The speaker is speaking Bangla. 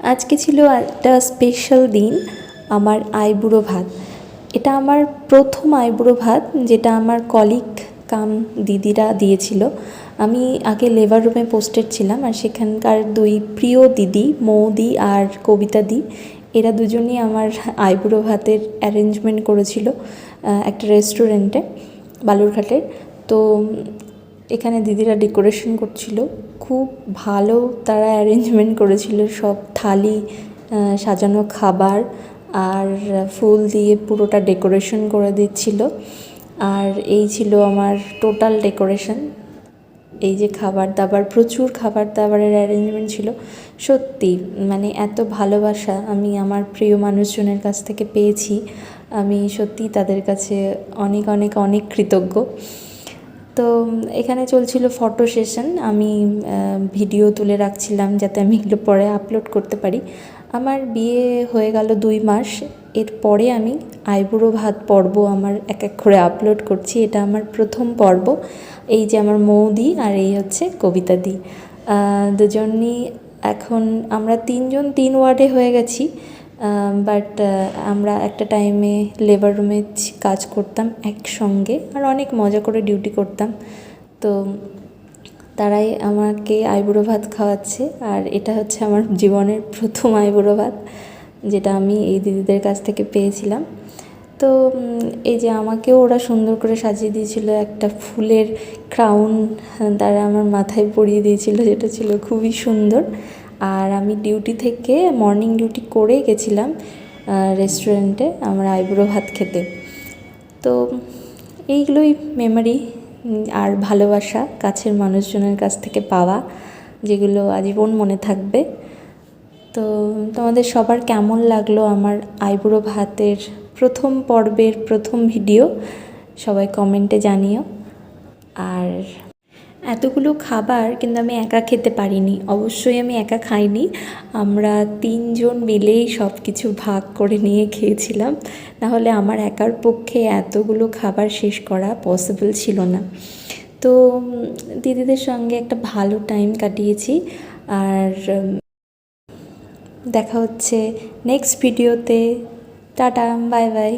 আজকে ছিল একটা স্পেশাল দিন, আমার আইবুড়ো ভাত। এটা আমার প্রথম আইবুড়ো ভাত যেটা আমার কলিগ কাম দিদিরা দিয়েছিল। আমি আগে লেবার রুমে পোস্টেড ছিলাম আর সেখানকার দুই প্রিয় দিদি, মৌদি আর কবিতা দি, এরা দুজনই আমার আইবুড়ো ভাতের অ্যারেঞ্জমেন্ট করেছিল একটা রেস্টুরেন্টে বালুরঘাটের। তো এখানে দিদিরা ডেকোরেশন করছিল। খুব ভালো তারা অ্যারেঞ্জমেন্ট করেছিল সব থালি সাজানো খাবার আর ফুল দিয়ে পুরোটা ডেকোরেশন করে দিচ্ছিল। আর এই ছিল আমার টোটাল ডেকোরেশন। এই যে খাবার দাবার, প্রচুর খাবার দাবারের অ্যারেঞ্জমেন্ট ছিল। সত্যি মানে এত ভালোবাসা আমি আমার প্রিয় মানুষজনের কাছ থেকে পেয়েছি। আমি সত্যি তাদের কাছে অনেক অনেক অনেক কৃতজ্ঞ। তো এখানে চলছিল ফটো সেশন আমি ভিডিও তুলে রাখছিলাম যাতে আমি এগুলো পরে আপলোড করতে পারি। আমার বিয়ে হয়ে গেল দুই মাস, এরপরে আমি আইবুড়ো ভাত পর্ব আমার এক এক করে আপলোড করছি। এটা আমার প্রথম পর্ব, এই যে আমার মৌদি আর এই হচ্ছে কবিতা দি। দুজনই এখন আমরা তিনজন তিন ওয়ার্ডে হয়ে গেছি। বাট আমরা একটা টাইমে লেবার রুমে কাজ করতাম একসঙ্গে আর অনেক মজা করে ডিউটি করতাম। তো তারাই আমাকে আইবুড়ো ভাত খাওয়াচ্ছে আর এটা হচ্ছে আমার জীবনের প্রথম আইবুড়ো ভাত, যেটা আমি এই দিদিদের কাছ থেকে পেয়েছিলাম। তো এই যে আমাকেও ওরা সুন্দর করে সাজিয়ে দিয়েছিল একটা ফুলের ক্রাউন তারা আমার মাথায় পরিয়ে দিয়েছিল, যেটা ছিল খুবই সুন্দর। আর আমি ডিউটি থেকে মর্নিং ডিউটি করে গেছিলাম রেস্টুরেন্টে আমার আইবুড়ো ভাত খেতে। তো এইগুলোই মেমোরি আর ভালোবাসা, কাছের মানুষজনের কাছ থেকে পাওয়া, যেগুলো আজীবন মনে থাকবে। তো তোমাদের সবার কেমন লাগল আমার আইবুড়ো ভাতের প্রথম পর্বের প্রথম ভিডিও সবাই কমেন্টে জানিও। আর এতগুলো খাবার কিন্তু আমি একা খেতে পারিনি। অবশ্যই আমি একা খাইনি। আমরা তিনজন মিলেই সব কিছু ভাগ করে নিয়ে খেয়েছিলাম। নাহলে আমার একার পক্ষে এতগুলো খাবার শেষ করা পসিবল ছিল না। তো দিদিদের সঙ্গে একটা ভালো টাইম কাটিয়েছি। আর দেখা হচ্ছে নেক্সট ভিডিওতে টাটা বাই বাই